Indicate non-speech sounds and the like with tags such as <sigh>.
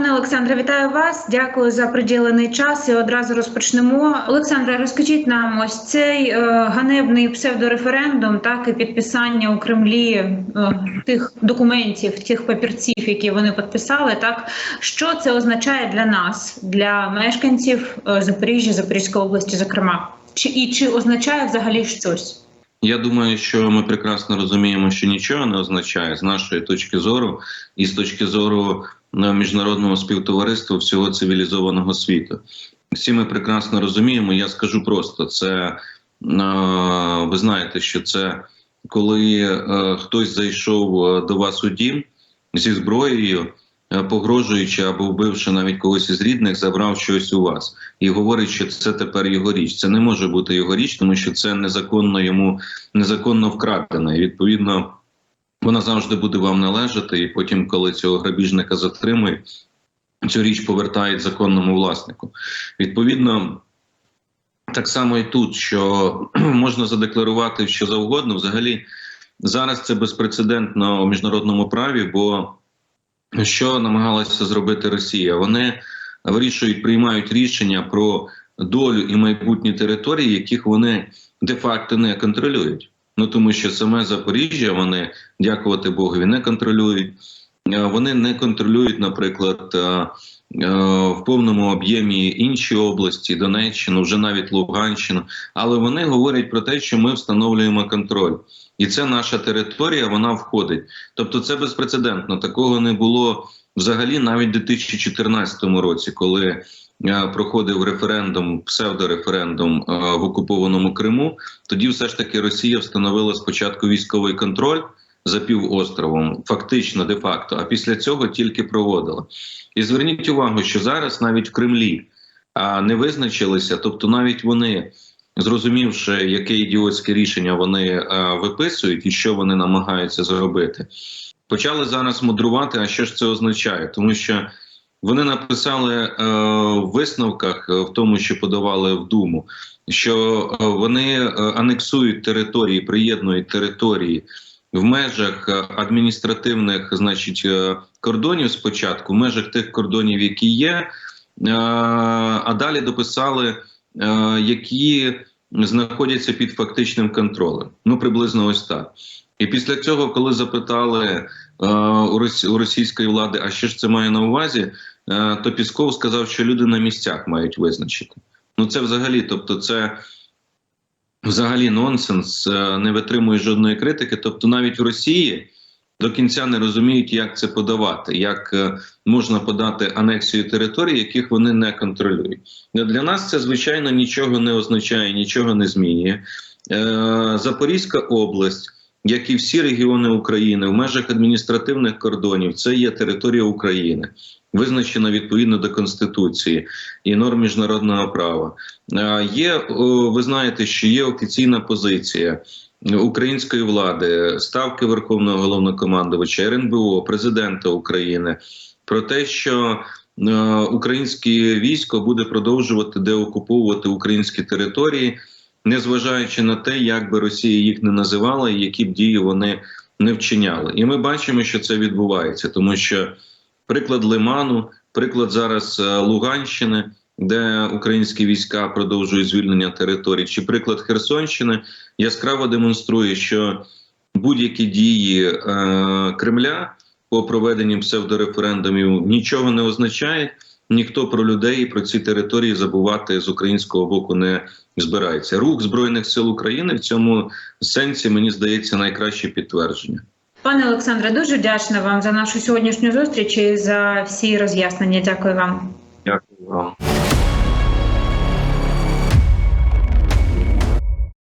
Пане Олександре, вітаю вас. Дякую за приділений час. І одразу розпочнемо. Олександре, розкажіть нам ось цей е, ганебний псевдореферендум, так і підписання у Кремлі е, тих документів, тих папірців, які вони підписали. Так що це означає для нас, для мешканців е, Запоріжжя, Запорізької області, зокрема, чи і чи означає взагалі щось? Я думаю, що ми прекрасно розуміємо, що нічого не означає з нашої точки зору, і з точки зору міжнародного співтовариства всього цивілізованого світу. Всі ми прекрасно розуміємо. Я скажу просто: це е, ви знаєте, що це коли е, хтось зайшов е, до вас у дім зі зброєю, погрожуючи або вбивши навіть когось із рідних, забрав щось у вас і говорить, що це тепер його річ. Це не може бути його річ, тому що це незаконно йому незаконно вкрадене. І відповідно вона завжди буде вам належати. І потім, коли цього грабіжника затримують, цю річ повертають законному власнику. Відповідно. Так само і тут, що <clears throat> можна задекларувати що завгодно. Взагалі, зараз це безпрецедентно у міжнародному праві, бо що намагалася зробити Росія? Вони вирішують, приймають рішення про долю і майбутні території, яких вони де-факто не контролюють. Ну тому що саме Запоріжжя вони, дякувати Богові, не контролюють. Е, Вони не контролюють, наприклад, е, е, в повному об'ємі інші області, Донеччину, вже навіть Луганщину. Але вони говорять про те, що ми встановлюємо контроль, і це наша територія, вона входить. Тобто, це безпрецедентно. Такого не було взагалі навіть у 2014 році, коли проходив референдум, псевдореферендум е, в окупованому Криму. Тоді все ж таки Росія встановила спочатку військовий контроль за півостровом, фактично де-факто, а після цього тільки проводила. І зверніть увагу, що зараз навіть в Кремлі а, не визначилися, тобто навіть вони. Зрозумівши, яке ідіотське рішення вони е, виписують і що вони намагаються зробити, почали зараз мудрувати. А що ж це означає? Тому що вони написали е, в висновках, е, в тому, що подавали в Думу, що е, вони е, анексують території, приєднують території в межах адміністративних, значить, кордонів спочатку, в межах тих кордонів, які є, е, а далі дописали, е, які знаходяться під фактичним контролем. Ну приблизно ось так. І після цього, коли запитали е, у, рос, російської влади, а що ж це має на увазі, то Пісков сказав, що люди на місцях мають визначити. Ну це взагалі, тобто, це взагалі нонсенс, е, не витримує жодної критики. Тобто, навіть в Росії до кінця не розуміють, як це подавати, як е, можна подати анексію територій, яких вони не контролюють. Для нас це звичайно нічого не означає, нічого не змінює. Е, Запорізька область. Як і всі регіони України в межах адміністративних кордонів, це є територія України, визначена відповідно до конституції і норм міжнародного права. Є ви знаєте, що є офіційна позиція української влади, ставки Верховного головнокомандувача, РНБО, президента України про те, що е, українське військо буде продовжувати деокуповувати українські території незважаючи на те, як би Росія їх не називала і які б дії вони не вчиняли. І ми бачимо, що це відбувається, тому що приклад Лиману, приклад зараз е, Луганщини, де українські війська продовжують звільнення територій, чи приклад Херсонщини яскраво демонструє, що будь-які дії е, Кремля по проведенню псевдореферендумів нічого не означають. Ніхто про людей і про ці території забувати з українського боку не збирається. Рух збройних сил України в цьому сенсі мені здається найкраще підтвердження. Пане Олександре, дуже вдячна вам за нашу сьогоднішню зустріч і за всі роз'яснення. Дякую вам. Дякую вам.